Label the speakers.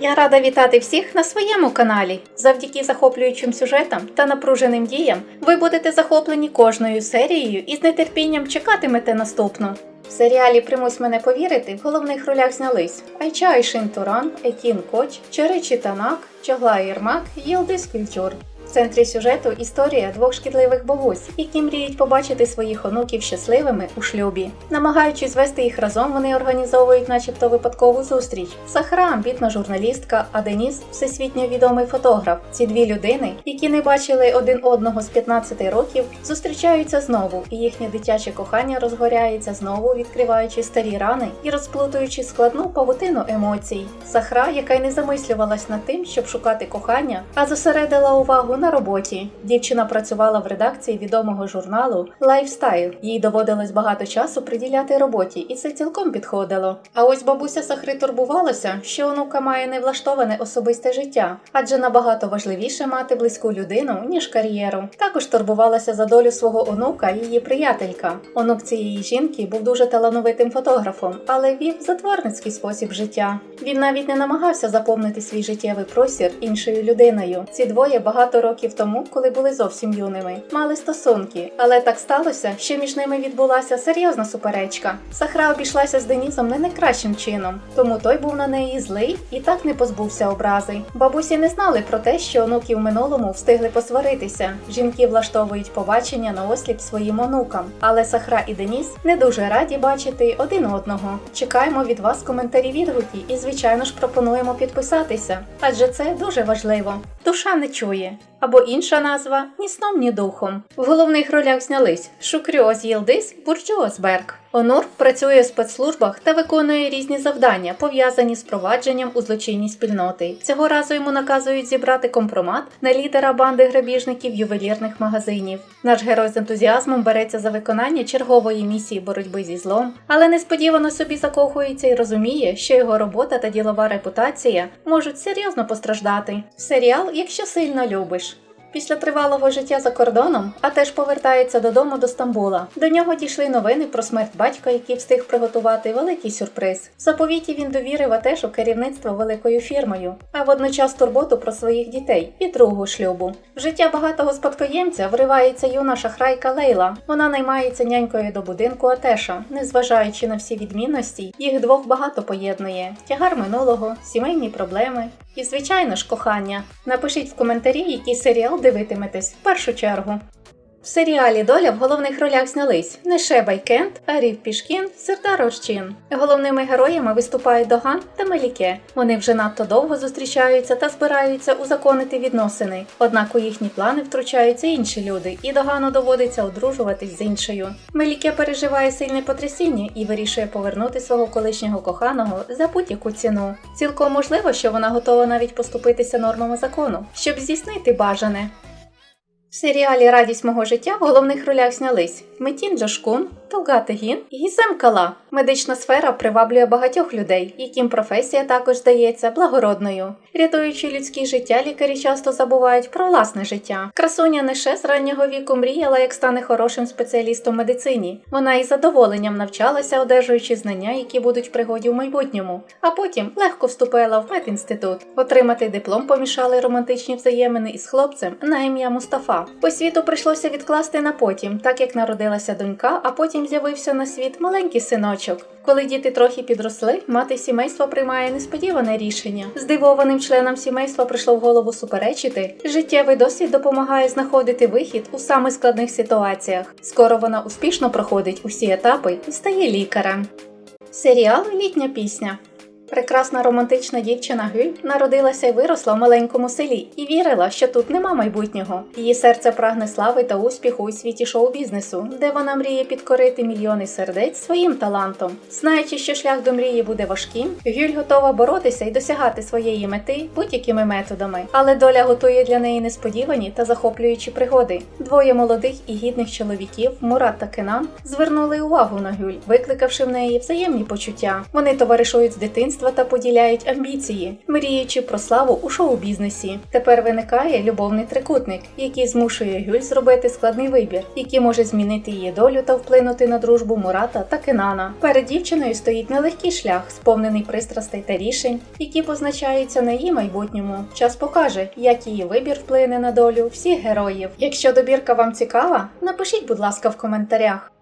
Speaker 1: Я рада вітати всіх на своєму каналі. Завдяки захоплюючим сюжетам та напруженим діям ви будете захоплені кожною серією і з нетерпінням чекатимете наступну. В серіалі Примусь мене повірити в головних ролях знялись Айча Айшин Туран, Етін Коч, Черечі Танак, Чогла Єрмак, Єлдис Культюр. В центрі сюжету історія двох шкідливих бабусь, які мріють побачити своїх онуків щасливими у шлюбі. Намагаючись звести їх разом, вони організовують, начебто, випадкову зустріч. Сахара амбітна журналістка, а Деніс всесвітньо відомий фотограф. Ці дві людини, які не бачили один одного з 15 років, зустрічаються знову, і їхнє дитяче кохання розгоряється знову, відкриваючи старі рани і розплутуючи складну павутину емоцій. Сахра, яка й не замислювалась над тим, щоб шукати кохання, а зосередила увагу на роботі. Дівчина працювала в редакції відомого журналу Lifestyle. Їй доводилось багато часу приділяти роботі, і це цілком підходило. А ось бабуся Сахри турбувалася, що онука має невлаштоване особисте життя, адже набагато важливіше мати близьку людину ніж кар'єру. Також турбувалася за долю свого онука її приятелька. Онук цієї жінки був дуже талановитим фотографом, але вів затворницький спосіб життя. Він навіть не намагався заповнити свій життєвий простір іншою людиною. Ці двоє багато років тому, коли були зовсім юними, мали стосунки, але так сталося, що між ними відбулася серйозна суперечка. Сахра обійшлася з Денізом не найкращим чином, тому той був на неї злий і так не позбувся образи. Бабусі не знали про те, що онуки в минулому встигли посваритися. Жінки влаштовують побачення на осліп своїм онукам, але Сахра і Деніс не дуже раді бачити один одного. Чекаємо від вас коментарі відгуки і, звичайно ж, пропонуємо підписатися, адже це дуже важливо. Душа не чує. Або інша назва ні сном, ні духом. В головних ролях знялись Шукріоз Єлдис, Бурджуоз Берг. Онур працює в спецслужбах та виконує різні завдання, пов'язані з провадженням у злочинні спільноти. Цього разу йому наказують зібрати компромат на лідера банди грабіжників ювелірних магазинів. Наш герой з ентузіазмом береться за виконання чергової місії боротьби зі злом, але несподівано собі закохується і розуміє, що його робота та ділова репутація можуть серйозно постраждати. Серіал, якщо сильно любиш. Після тривалого життя за кордоном, а теж повертається додому до Стамбула. До нього дійшли новини про смерть батька, який встиг приготувати великий сюрприз. В заповіті він довірив Атешу керівництво великою фірмою, а водночас турботу про своїх дітей і другу шлюбу. В життя багатого спадкоємця вривається юна шахрайка Лейла. Вона наймається нянькою до будинку Атеша, незважаючи на всі відмінності, їх двох багато поєднує: тягар минулого, сімейні проблеми. І, звичайно ж, кохання. Напишіть в коментарі, який серіал дивитиметесь в першу чергу. В серіалі Доля в головних ролях знялись Неше Байкент, Арів Пішкін, Сердар Ощін. Головними героями виступають Доган та Меліке. Вони вже надто довго зустрічаються та збираються узаконити відносини. Однак у їхні плани втручаються інші люди, і Догану доводиться одружуватись з іншою. Меліке переживає сильне потрясіння і вирішує повернути свого колишнього коханого за будь-яку ціну. Цілком можливо, що вона готова навіть поступитися нормами закону, щоб здійснити бажане. В серіалі Радість мого життя в головних ролях знялись Метін Джошкун, Толга Тегін і Гізем Кала. Медична сфера приваблює багатьох людей, яким професія також здається благородною. Рятуючи людське життя, лікарі часто забувають про власне життя. Красуня Неше з раннього віку мріяла, як стане хорошим спеціалістом медицині. Вона із задоволенням навчалася, одержуючи знання, які будуть в пригоді в майбутньому. А потім легко вступила в медінститут. Отримати диплом помішали романтичні взаємини із хлопцем на ім'я Мустафа. Освіту прийшлося відкласти на потім, так як народилася донька, а потім з'явився на світ маленький синочок. Коли діти трохи підросли, мати сімейства приймає несподіване рішення. Здивованим членам сімейства прийшло в голову суперечити. Життєвий досвід допомагає знаходити вихід у самих складних ситуаціях. Скоро вона успішно проходить усі етапи і стає лікарем. Серіал Літня пісня. Прекрасна романтична дівчина Гюль народилася і виросла в маленькому селі і вірила, що тут нема майбутнього. Її серце прагне слави та успіху у світі шоу-бізнесу, де вона мріє підкорити мільйони сердець своїм талантом. Знаючи, що шлях до мрії буде важким, Гюль готова боротися і досягати своєї мети будь-якими методами. Але доля готує для неї несподівані та захоплюючі пригоди. Двоє молодих і гідних чоловіків, Мурат та Кенан, звернули увагу на Гюль, викликавши в неї взаємні почуття. Вони товаришують з дитинства батьківства та поділяють амбіції, мріючи про славу у шоу-бізнесі. Тепер виникає любовний трикутник, який змушує Гюль зробити складний вибір, який може змінити її долю та вплинути на дружбу Мурата та Кенана. Перед дівчиною стоїть нелегкий шлях, сповнений пристрастей та рішень, які позначаються на її майбутньому. Час покаже, як її вибір вплине на долю всіх героїв. Якщо добірка вам цікава, напишіть, будь ласка, в коментарях.